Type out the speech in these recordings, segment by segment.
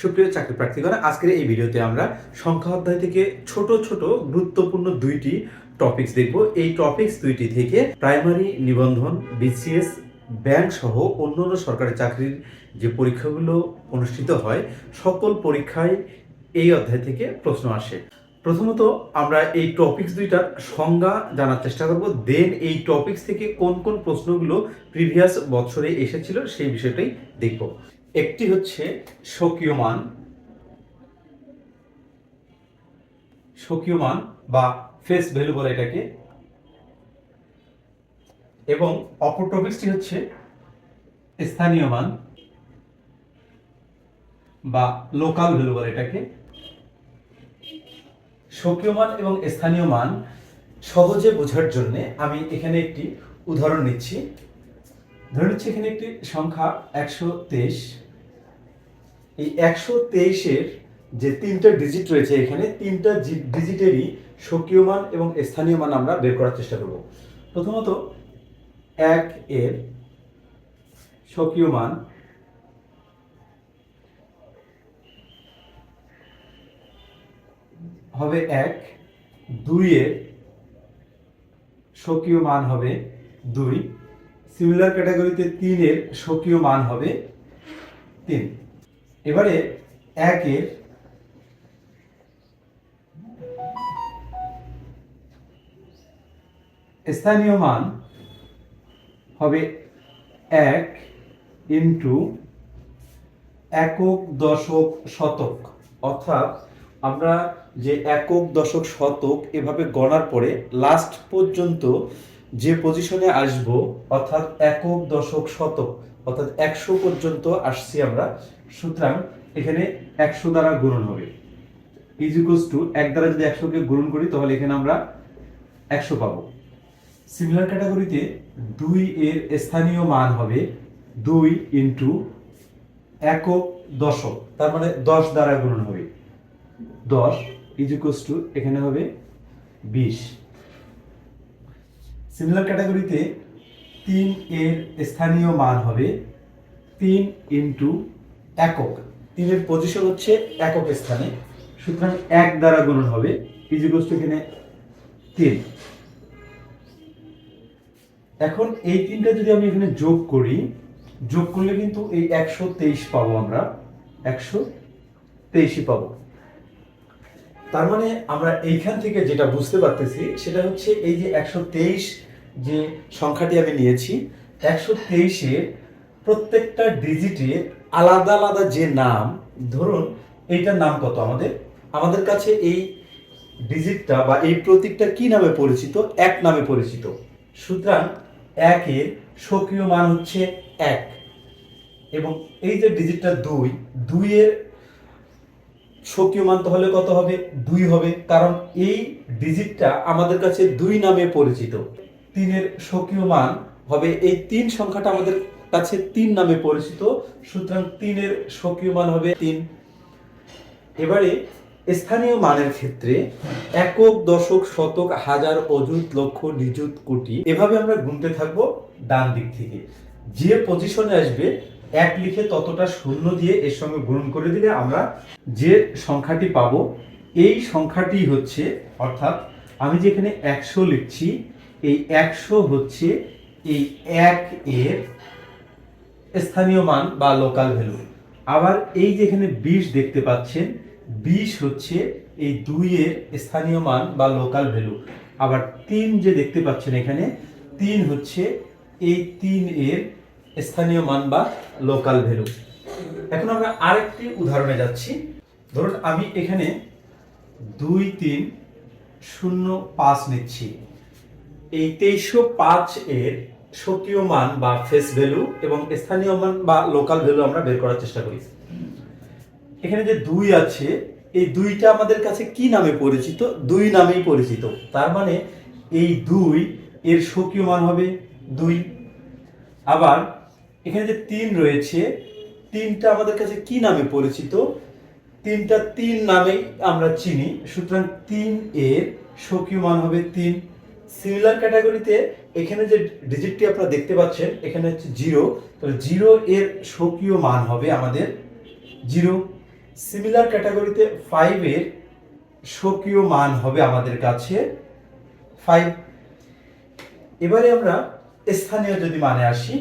সুপ্রিয় চাকরি প্রার্থীগণ, আজকের এই ভিডিওতে আমরা সংখ্যা অধ্যায় থেকে ছোট ছোট গুরুত্বপূর্ণ দুইটি টপিকস দেখব। এই টপিকস দুইটি থেকে প্রাইমারি নিবন্ধন বিসিএস ব্যাংক সহ অন্যান্য সরকারি চাকরির যে পরীক্ষাগুলো অনুষ্ঠিত হয়, সকল পরীক্ষায় এই অধ্যায় থেকে প্রশ্ন আসে। প্রথমত আমরা এই টপিকস দুইটার সংজ্ঞা জানার চেষ্টা করব। দেন এই টপিকস থেকে কোন কোন প্রশ্নগুলো প্রিভিয়াস বছরে এসেছিল সেই বিষয়টাই দেখব। একটি হচ্ছে স্বকীয় মান স্বকীয় মান বা ফেস ভ্যালু বলে এটাকে। এবং অপর টপিকসটি হচ্ছে স্থানীয় মান বা লোকাল ভ্যালু বলে এটাকে। স্বকীয় মান এবং স্থানীয় মান সহজে বোঝার জন্য আমি এখানে একটি উদাহরণ নিচ্ছি। ধরে নিচ্ছি এখানে একটি সংখ্যা একশো তেইশ। এই একশো তেইশের যে তিনটা ডিজিট রয়েছে এখানে, তিনটা ডিজিটেরই স্বকীয় মান এবং স্থানীয় মান আমরা বের করার চেষ্টা করব। প্রথমত, এক এর স্বকীয় মান হবে এক দুইয়ের স্বকীয় মান হবে দুই। সিমিলার ক্যাটাগরিতে তিনের স্বকীয় মান হবে তিন। এবারে একের স্থানীয় মান হবে এক ইন্টু একক দশক শতক। অর্থাৎ আমরা যে একক দশক শতক এভাবে গণার পরে লাস্ট পর্যন্ত যে পজিশনে আসব, অর্থাৎ একক দশক শতক, অর্থাৎ একশো পর্যন্ত আসছি আমরা সুতরাং এখানে একশো দ্বারা গুণন হবে। ইজ ইজিকোস টু এক দ্বারা যদি একশোকে গুণন করি, তাহলে এখানে আমরা একশো পাবো। সিমিলার ক্যাটাগরিতে দুই এর স্থানীয় মান হবে দুই ইন্টু একক দশক। তার মানে দশ দ্বারা গুণন হবে। দশ ইজ ইজিকোস টু এখানে হবে বিশ। সিমিলার ক্যাটাগরিতে তিন এর স্থানীয় মান হবে তিন ইন্টু একক। তিনের পজিশন হচ্ছে একক স্থানে। সুতরাং এক দ্বারা গুণন হবে। ইজিকোস এখানে তিন। এখন এই তিনটা যদি আমি এখানে যোগ করি, যোগ করলে কিন্তু এই একশো তেইশ পাবো আমরা। একশো তেইশই পাবো। তার মানে আমরা এইখান থেকে যেটা বুঝতে পারতেছি, সেটা হচ্ছে এই যে একশো তেইশ যে সংখ্যাটি আমি নিয়েছি, একশো তেইশের প্রত্যেকটা ডিজিটে আলাদা আলাদা যে নাম, ধরুন এইটার নাম কত আমাদের? আমাদের কাছে এই ডিজিটটা বা এই প্রতীকটা কি নামে পরিচিত? এক নামে পরিচিত। সুতরাং একের স্বকীয় মান হচ্ছে এক। এবং এই যে ডিজিটটা দুই দুইয়ের স্বকীয় মান তাহলে কত হবে? দুই হবে। কারণ এই ডিজিটটা আমাদের কাছে দুই নামে পরিচিত। তিনের স্বকীয় মান হবে এই তিন সংখ্যাটা আমাদের কাছে তিন নামে পরিচিত। সুতরাং তিনের স্বকীয় মান হবে তিন। এবারে স্থানীয় মানের ক্ষেত্রে একক, দশক, শতক, হাজার, অযুত, লক্ষ, নিযুত, কোটি এভাবে আমরা গুনতে থাকব ডান দিক থেকে। যে পজিশনে আসবে, এক লিখে ততটা শূন্য দিয়ে এর সঙ্গে গুণন করে দিলে আমরা যে সংখ্যাটি পাবো, এই সংখ্যাটি হচ্ছে, অর্থাৎ আমি যেখানে একশো লিখছি, এই একশো হচ্ছে এই এক এর স্থানীয় মান বা লোকাল ভ্যালু আবার এই যেখানে বিশ দেখতে পাচ্ছেন, বিশ হচ্ছে এই দুইয়ের স্থানীয় মান বা লোকাল ভ্যালু আবার তিন যে দেখতে পাচ্ছেন এখানে, তিন হচ্ছে এই তিন এর স্থানীয় মান বা লোকাল ভ্যালু এখন আমরা আরেকটি উদাহরণে যাচ্ছি। ধরুন আমি এখানে দুই, তিন, শূন্য, পাঁচ নিচ্ছি। এই তেইশশো পাঁচ এর স্বকীয় মান বা ফেস ভ্যালু এবং স্থানীয় মান বা লোকাল ভ্যালু আমরা বের করার চেষ্টা করি। এখানে যে দুই আছে, এই দুইটা আমাদের কাছে কি নামে পরিচিত? দুই নামেই পরিচিত। তার মানে এই দুই এর স্বকীয় মান হবে দুই। আবার এখানে যে তিন রয়েছে, তিনটা আমাদের কাছে কি নামে পরিচিত? তিনটা তিন নামেই আমরা চিনি। সুতরাং তিন এর স্বকীয় মান হবে তিন। সিমিলার ক্যাটাগরিতে এখানে যে ডিজিটটি আপনারা দেখতে পাচ্ছেন, এখানে হচ্ছে জিরো তাহলে জিরো এর স্বকীয় মান হবে আমাদের জিরো সিমিলার ক্যাটাগরিতে ফাইভের স্বকীয় মান হবে আমাদের কাছে ফাইভ এবারে আমরা স্থানীয় যদি মানে আসি,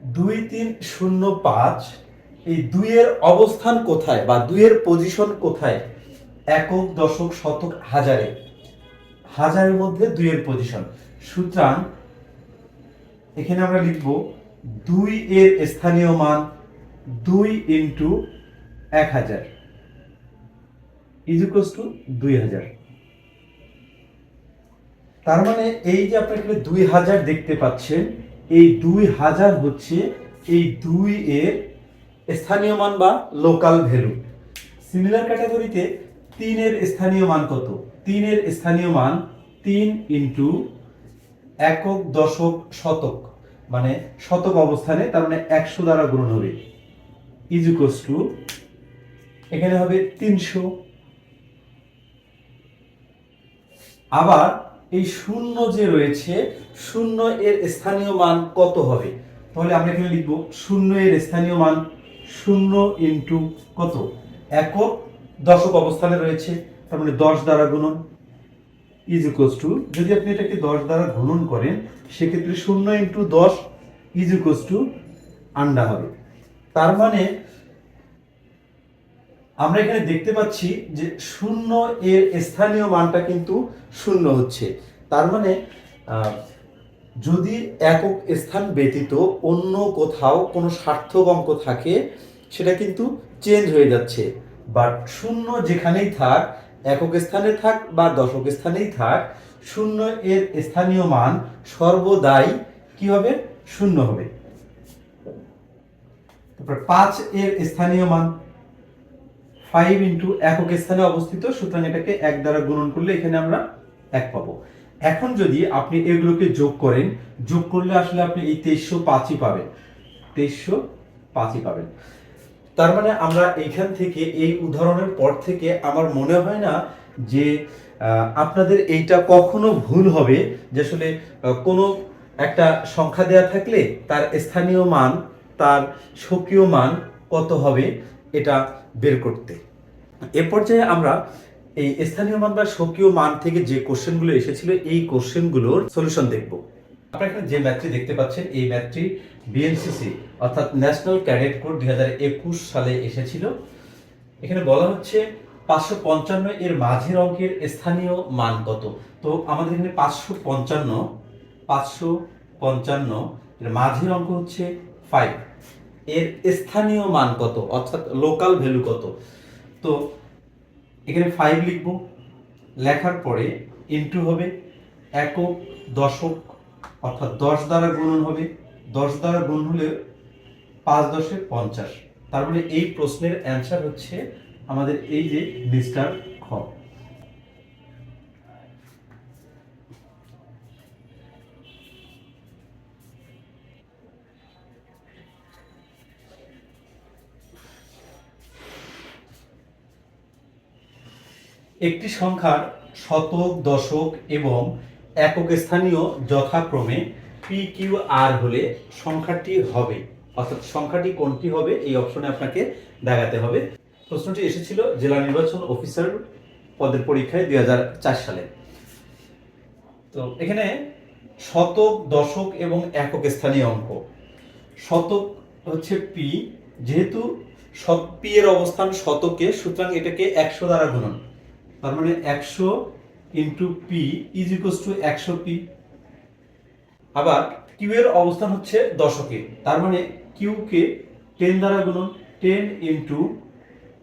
দুই, তিন, শূন্য, পাঁচ, এই দুইয়ের অবস্থান কোথায় বা দুইয়ের পজিশন কোথায়? একক, দশক, শতক, হাজারে। হাজারের মধ্যে দুইয়ের পজিশন সুতরাং, এখানে আমরা লিখব দুই এর স্থানীয় মান দুই ইন্টু এক হাজার। ইজ টু দুই হাজার। তার মানে এই যে আপনি এখানে দুই হাজার দেখতে পাচ্ছেন, এই দুই হাজার হচ্ছে এই দুই এর স্থানীয় মান বা লোকাল ভ্যালু সিমিলার ক্যাটাগরিতে তিনের স্থানীয় মান কত? তিনের স্থানীয় মান তিন ইন্টু একক দশক শতক মানে শতক অবস্থানে, তার মানে একশো দ্বারা গুণন হবে। ইজ টু, এখানে হবে তিনশো। আবার এই শূন্য যে রয়েছে, শূন্য এর স্থানীয় মান কত হবে? তাহলে আমরা এখানে লিখব শূন্য এর স্থানীয় মান শূন্য ইন্টু কত? একক দশক অবস্থানে রয়েছে। তার মানে দশ দ্বারা গুণন ইজ ইকুয়ালস টু যদি আপনি এটাকে দশ দ্বারা গুণন করেন, সেক্ষেত্রে শূন্য ইন্টু দশ ইজ ইকুয়ালস টু আন্ডা হবে। তার মানে আমরা এখানে দেখতে পাচ্ছি যে শূন্য এর স্থানীয় মানটা কিন্তু শূন্য হচ্ছে। তার মানে যদি একক স্থান ব্যতীত অন্য কোথাও কোনো সার্থক অঙ্ক থাকে, সেটা কিন্তু চেঞ্জ হয়ে যাচ্ছে। বাট শূন্য যেখানেই থাক একক স্থানে থাক বা দশক স্থানেই থাক, শূন্য এর স্থানীয় মান সর্বদাই কি হবে? শূন্য হবে। তারপর পাঁচ এর স্থানীয় মান। ফাইভ ইন্টু একক স্থানে অবস্থিত, সুতরাং এটাকে এক দ্বারা গুণন করলে এখানে আমরা এক পাবো। এখন যদি আপনি এগুলোকে যোগ করেন, যোগ করলে আসলে আপনি এই তেইশশো পাঁচই পাবেন। তেইশশো পাঁচই পাবেন। তার মানে আমরা এইখান থেকে এই উদাহরণের পর থেকে আমার মনে হয় না যে আপনাদের এইটা কখনো ভুল হবে যে আসলে কোনো একটা সংখ্যা দেয়া থাকলে তার স্থানীয় মান, তার স্বকীয় মান কত হবে এটা বের করতে। এ পর্যায়ে আমরা এই স্থানীয় মান বা স্বকীয় মান থেকে যে কোশ্চেনগুলো এসেছিল, এই কোশ্চেনগুলোর সলিউশন দেখব। আপনারা এখানে যে ম্যাথটি দেখতে পাচ্ছেন, এই ম্যাথটি বিএনসিসি অর্থাৎ ন্যাশনাল ক্যাডেট কোড দু হাজার একুশ সালে এসেছিল। এখানে বলা হচ্ছে পাঁচশো পঞ্চান্ন এর মাঝের অঙ্কের স্থানীয় মান কত? তো আমাদের এখানে পাঁচশো পঞ্চান্ন পাঁচশো পঞ্চান্ন এর মাঝের অঙ্ক হচ্ছে ফাইভ এর স্থানীয় মান কত? অর্থাৎ লোকাল ভ্যালু কত? তো এখানে ফাইভ লিখব। লেখার পরে ইন্টু হবে একক দশক অর্থাৎ দশ দ্বারা গুণন হবে। দশ দ্বারা গুণ হলে পাঁচ দশে পঞ্চাশ। তার মানে এই প্রশ্নের অ্যান্সার হচ্ছে আমাদের এই যে মিস্টার খ। একটি সংখ্যার শতক, দশক এবং একক স্থানীয় যথাক্রমে পি কিউ আর হলে সংখ্যাটি হবে। অর্থাৎ সংখ্যাটি কোনটি হবে, এই অপশনে আপনাকে দেখাতে হবে। প্রশ্নটি এসেছিল জেলা নির্বাচন অফিসার পদের পরীক্ষায় দুই সালে। তো এখানে শতক, দশক এবং একক স্থানীয় অঙ্ক। শতক হচ্ছে পি যেহেতু সব পি এর অবস্থান শতকে, সুতরাং এটাকে একশো দ্বারা গুণন। তার মানে একশো into P is equals to একশো পি আবার কিউ এর অবস্থান হচ্ছে দশকে। তার মানে কিউ কে টেন দ্বারা গুণন ten into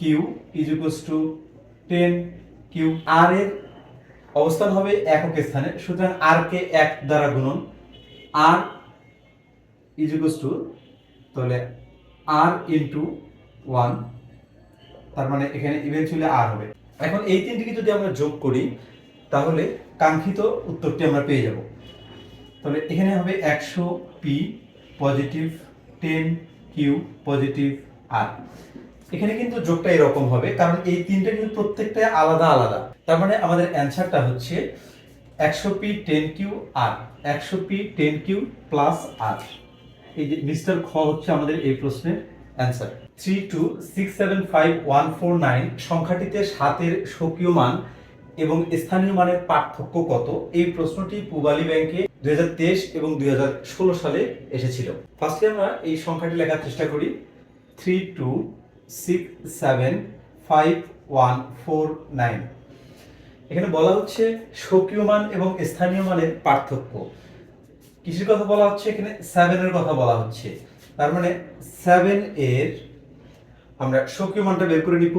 Q is equals to ten Q আর এর অবস্থান হবে একক স্থানে, সুতরাং আর কে এক দ্বারা গুণন। আর ইজ ইকুয়ালস টু তাহলে আর ইন্টু ওয়ান তার মানে এখানে ইভেনচুয়ালি আর হবে। এখন এই তিনটিকে যদি আমরা যোগ করি তাহলে কাঙ্ক্ষিত উত্তরটি আমরা পেয়ে যাব। তাহলে এখানে হবে একশো P positive ten Q positive আর এখানে কিন্তু যোগটা এরকম হবে, কারণ এই তিনটা কিন্তু প্রত্যেকটা আলাদা আলাদা। তার মানে আমাদের অ্যান্সারটা হচ্ছে একশো পি টেন কিউ আর একশো পি টেন কিউ প্লাস আর এই যে মিস্টার খ হচ্ছে আমাদের এই প্রশ্নের answer. Three two six seven five one four nine সংখ্যাটিতে সাতের স্বকীয় মান এবং স্থানীয় মানের পার্থক্য কত? এই প্রশ্নটি পূবালী ব্যাংকে দুই হাজার তেইশ এবং দুই হাজার ষোলো সালে এসেছিল। ফার্স্টে আমরা এই সংখ্যাটি লেখার চেষ্টা করি। Three two six seven five one four nine এখানে বলা হচ্ছে স্বকীয় মান এবং স্থানীয় মানের পার্থক্য। কিসের কথা বলা হচ্ছে? এখানে সেভেনের কথা বলা হচ্ছে। তার মানে সেভেন এর, আমরা স্বকীয় মানটা বের করে নিব।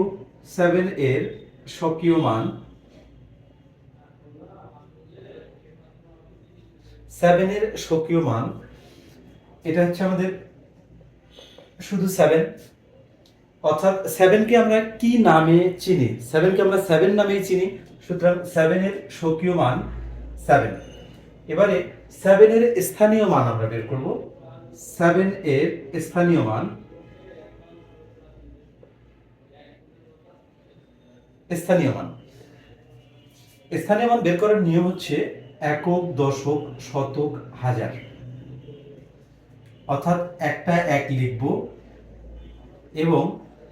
সেভেন এর স্বকীয় মান সেভেন এর স্বকীয় মান, এটা হচ্ছে আমাদের শুধু সেভেন অর্থাৎ সেভেনকে আমরা কি নামে চিনি? সেভেনকে আমরা সেভেন নামেই চিনি, সুতরাং সেভেনের স্বকীয় মান সেভেন এবারে সেভেনের স্থানীয় মান আমরা বের করব। সেভেন এর স্থানীয় মান স্থানীয় মান। স্থানীয় মান বের করার নিয়ম হচ্ছে একক, দশক, শতক, হাজার। অর্থাৎ একটা এক লিখব এবং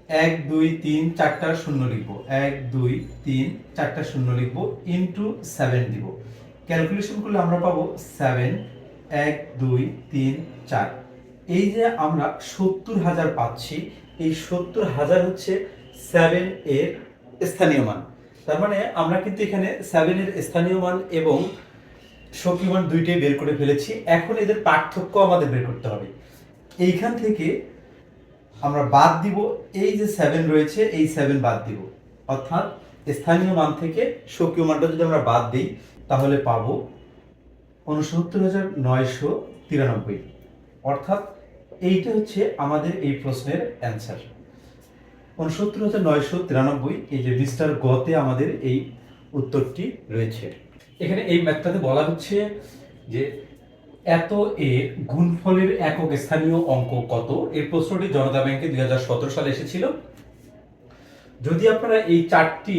এক, দুই, তিন, চারটা শূন্য লিখব। এক, দুই, তিন, চারটা শূন্য লিখব ইন্টু সেভেন দিব। ক্যালকুলেশন করলে আমরা পাবো সেভেন এক, দুই, তিন, চার। এই যে আমরা সত্তর হাজার পাচ্ছি, এই সত্তর হাজার হচ্ছে সেভেন এর স্থানীয় মান। তার মানে আমরা কিন্তু এখানে সেভেনের স্থানীয় মান এবং সখী মান দুইটাই বের করে ফেলেছি। এখন এদের পার্থক্য আমাদের বের করতে হবে। এইখান থেকে আমরা বাদ দিব, এই যে সেভেন রয়েছে, এই সেভেন বাদ দিব। অর্থাৎ স্থানীয় মান থেকে সক্রিয় মানটা যদি আমরা বাদ দিই, তাহলে পাবো উনসত্তর হাজার নয়শো তিরানব্বই। অর্থাৎ এইটা হচ্ছে আমাদের এই প্রশ্নের অ্যান্সার উনসত্তর হাজার নয়শো তিরানব্বই, এই যে মিস্টার গতে আমাদের এই উত্তরটি রয়েছে। এখানে এই ম্যাথটাতে বলা হচ্ছে যে এত এ গুণফলের একক স্থানীয় অঙ্ক কত? এই প্রশ্নটি জনতা ব্যাংকে দু হাজার সতেরো সালে এসেছিল। যদি আপনারা এই চারটি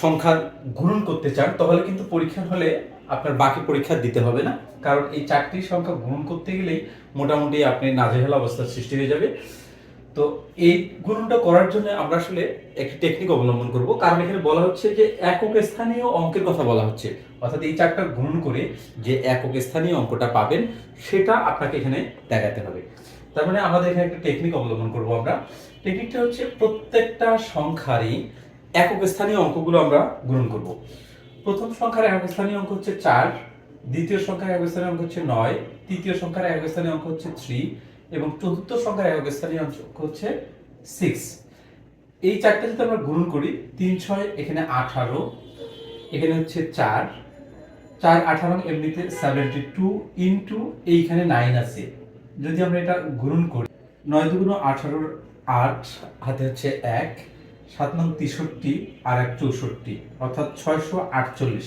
সংখ্যা গুণন করতে চান, তাহলে কিন্তু পরীক্ষার হলে আপনার বাকি পরীক্ষা দিতে হবে না। কারণ এই চারটি সংখ্যা গুণন করতে গেলেই মোটামুটি আপনি নাজেহাল অবস্থার সৃষ্টি হয়ে যাবে। তো এই গুণনটা করার জন্য আমরা আসলে একটি টেকনিক অবলম্বন করব। কারণ এখানে বলা হচ্ছে যে একক স্থানীয় অঙ্কের কথা বলা হচ্ছে। অর্থাৎ এই চারটা গুণন করে যে একক স্থানীয় অঙ্কটা পাবেন, সেটা আপনাকে এখানে দেখাতে হবে। তার মানে আমাদের এখানে একটা টেকনিক অবলম্বন করব আমরা। টেকনিকটা হচ্ছে প্রত্যেকটা সংখ্যারই একক স্থানীয় অঙ্কগুলো আমরা গ্রহণ করব। প্রথম সংখ্যার একক স্থানীয় অঙ্ক হচ্ছে চার, দ্বিতীয় সংখ্যার একক স্থানীয় অঙ্ক হচ্ছে নয়, তৃতীয় সংখ্যার একক স্থানীয় অঙ্ক হচ্ছে থ্রি এবং চতুর্থ সংখ্যার একক স্থানীয় অঙ্ক হচ্ছে সিক্স এই চারটা যদি আমরা গুণ করি, তিন, ছয়, এখানে আঠারো, এখানে হচ্ছে চার। চার, আঠারো, এমনিতে সেভেন্টি টু ইন্টু এইখানে নাইন আছে। যদি আমরা এটা গুণ করি, নয় দুগুণ আঠারোর আট হাতে হচ্ছে এক, সাত নং তেষট্টি আর এক চৌষট্টি, অর্থাৎ ছয়শো আটচল্লিশ।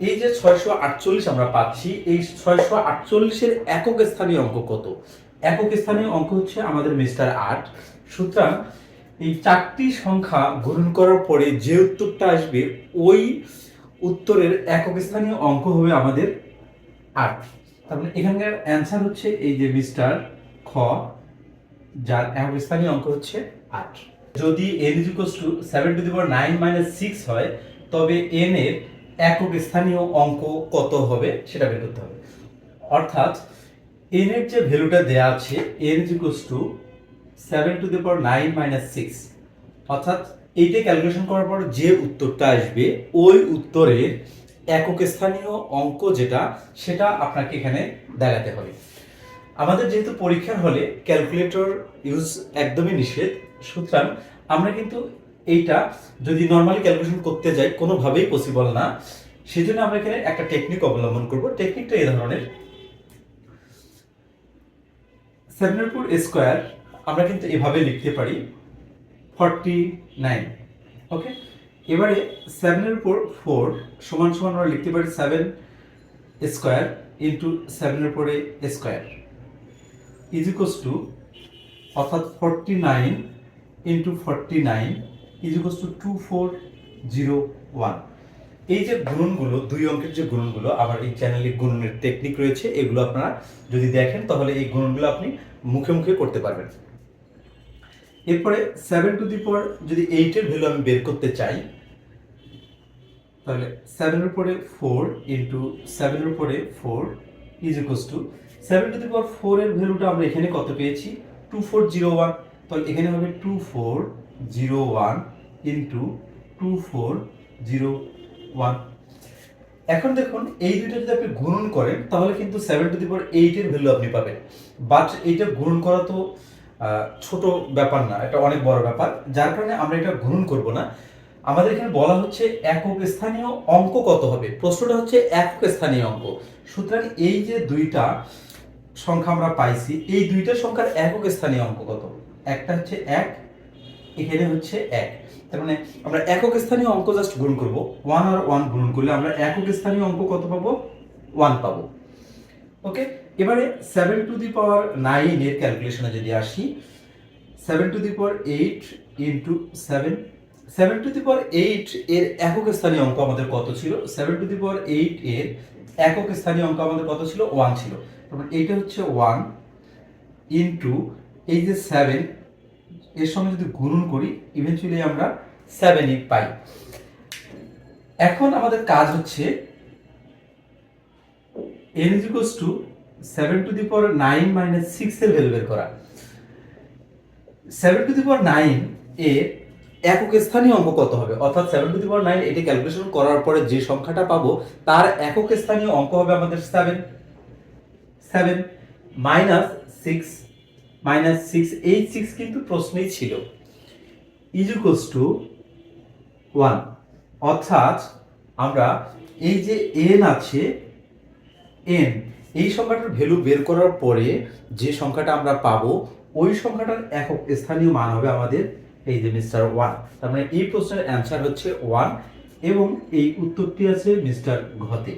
এই যে ছয়শো আটচল্লিশ আমরা পাচ্ছি, এই ছয়শো আটচল্লিশের একক স্থানীয় অঙ্ক কত? একক স্থানীয় অঙ্ক হচ্ছে আমাদের মিস্টার আট। সুতরাং এই চারটি সংখ্যা গ্রহণ করার পরে যে উত্তরটা আসবে, ওই উত্তরের একক স্থানীয় অঙ্ক হবে আমাদের আট। তার মানে এখানকার অ্যান্সার হচ্ছে এই যে মিস্টার খ, যার একক স্থানীয় অঙ্ক হচ্ছে আট। যদি N is equals to seven to the power nine minus six হয়, তবে এন এর একক স্থানীয় অঙ্ক কত হবে সেটা বের করতে হবে। অর্থাৎ এন এর যে ভ্যালুটা দেওয়া আছে N is equals to seven to the power nine minus six অর্থাৎ এইটা ক্যালকুলেশন করার পর যে উত্তরটা আসবে, ওই উত্তরের একক স্থানীয় অঙ্ক যেটা, সেটা আপনাকে এখানে দেখাতে হবে। আমাদের যেহেতু পরীক্ষার হলে ক্যালকুলেটর ইউজ একদমই নিষেধ। সুতরাং আমরা কিন্তু এইটা যদি নর্মালি ক্যালকুলেশন করতে যাই, কোনোভাবেই পসিবল না। সেজন্য আমরা এখানে একটা টেকনিক অবলম্বন করব। টেকনিকটা এই ধরনের। সেভেনের স্কোয়ার আমরা কিন্তু এভাবে লিখতে পারি ফর্টি নাইন ওকে এবারে সেভেনের উপর ফোর সমান সমান আমরা লিখতে পারি সেভেন স্কোয়ার ইন্টু সেভেনের উপরে স্কোয়ার ইজ ইকুয়ালস টু অর্থাৎ forty nine into forty nine is equals to two four zero one এই যে গুণনগুলো দুই অঙ্কের যে গুণনগুলো আবার এই চ্যানেলে গুণনের টেকনিক রয়েছে, এগুলো আপনারা যদি দেখেন, তাহলে এই গুণনগুলো আপনি মুখে মুখে করতে পারবেন। এরপরে সেভেন টু দি পাওয়ার যদি এইটের ভ্যালু আমি বের করতে চাই, তাহলে সেভেনের উপরে ফোর ইন্টু সেভেনের উপরে four is equals to seven to the power four এর ভ্যালুটা আমরা এখানে কত পেয়েছি? টু ফোর জিরো ওয়ান তাহলে এখানে হবে two four zero one into two four zero one এখন দেখুন, এই দুইটা যদি আপনি গুণন করেন, তাহলে কিন্তু সেভেন টু দি পাওয়ার এইটের ভ্যালু আপনি পাবেন। বাট এইটা গুণন করা তো ছোট ব্যাপার না, এটা অনেক বড় ব্যাপার। যার কারণে আমরা এটা গুণন করব না। আমাদের এখানে বলা হচ্ছে একক স্থানীয় অঙ্ক কত হবে? প্রশ্নটা হচ্ছে একক স্থানীয় অঙ্ক। সুতরাং এই যে দুইটা সংখ্যা আমরা পাইছি, এই দুইটা সংখ্যার একক স্থানীয় অঙ্ক কত? একটা হচ্ছে এক এখানে হচ্ছে এক। তার মানে আমরা একক স্থানীয় অঙ্ক জাস্ট গুণ করব। ওয়ান আর ওয়ান গুণ করলে আমরা একক স্থানীয় অঙ্ক কত পাবো? ওয়ান পাবো। ওকে এবারে seven to the power nine এর ক্যালকুলেশনে যদি আসি seven to the power eight into seven seven to the power eight এর একক স্থানীয় অঙ্ক আমাদের কত ছিল? Seven to the power eight এর একক স্থানীয় অঙ্ক আমাদের কত ছিল? ওয়ান ছিল। তারপর এইটা হচ্ছে ওয়ান ইন্টু এই যে সেভেন এর সঙ্গে যদি গুণন করি ইভেনচুয়ালি আমরা সেভেন সেভেনই পাই। এখন আমাদের কাজ হচ্ছে N equals to 7 to the power 9 minus 6 এর ভ্যালু বের করা। 7 to the power 9 এর একক স্থানীয় অঙ্ক কত হবে? অর্থাৎ 7 to the power 9 এটি ক্যালকুলেশন করার পরে যে সংখ্যাটা পাবো, তার একক স্থানীয় অঙ্ক হবে আমাদের 7 7 মাইনাস 6 মাইনাস 6 এই 6 কিন্তু প্রশ্নেই ছিল। ইজ ইকুয়ালস টু 1 অর্থাৎ আমরা এই যে n আছে এন এই সংখ্যাটার ভ্যালু বের করার পরে যে সংখ্যাটা আমরা পাবো, ওই সংখ্যাটার একক স্থানীয় মান হবে আমাদের এই যে মিস্টার ওয়ান তার মানে এই প্রশ্নের অ্যান্সার হচ্ছে ওয়ান এবং এই উত্তরটি আছে মিস্টার ঘতে।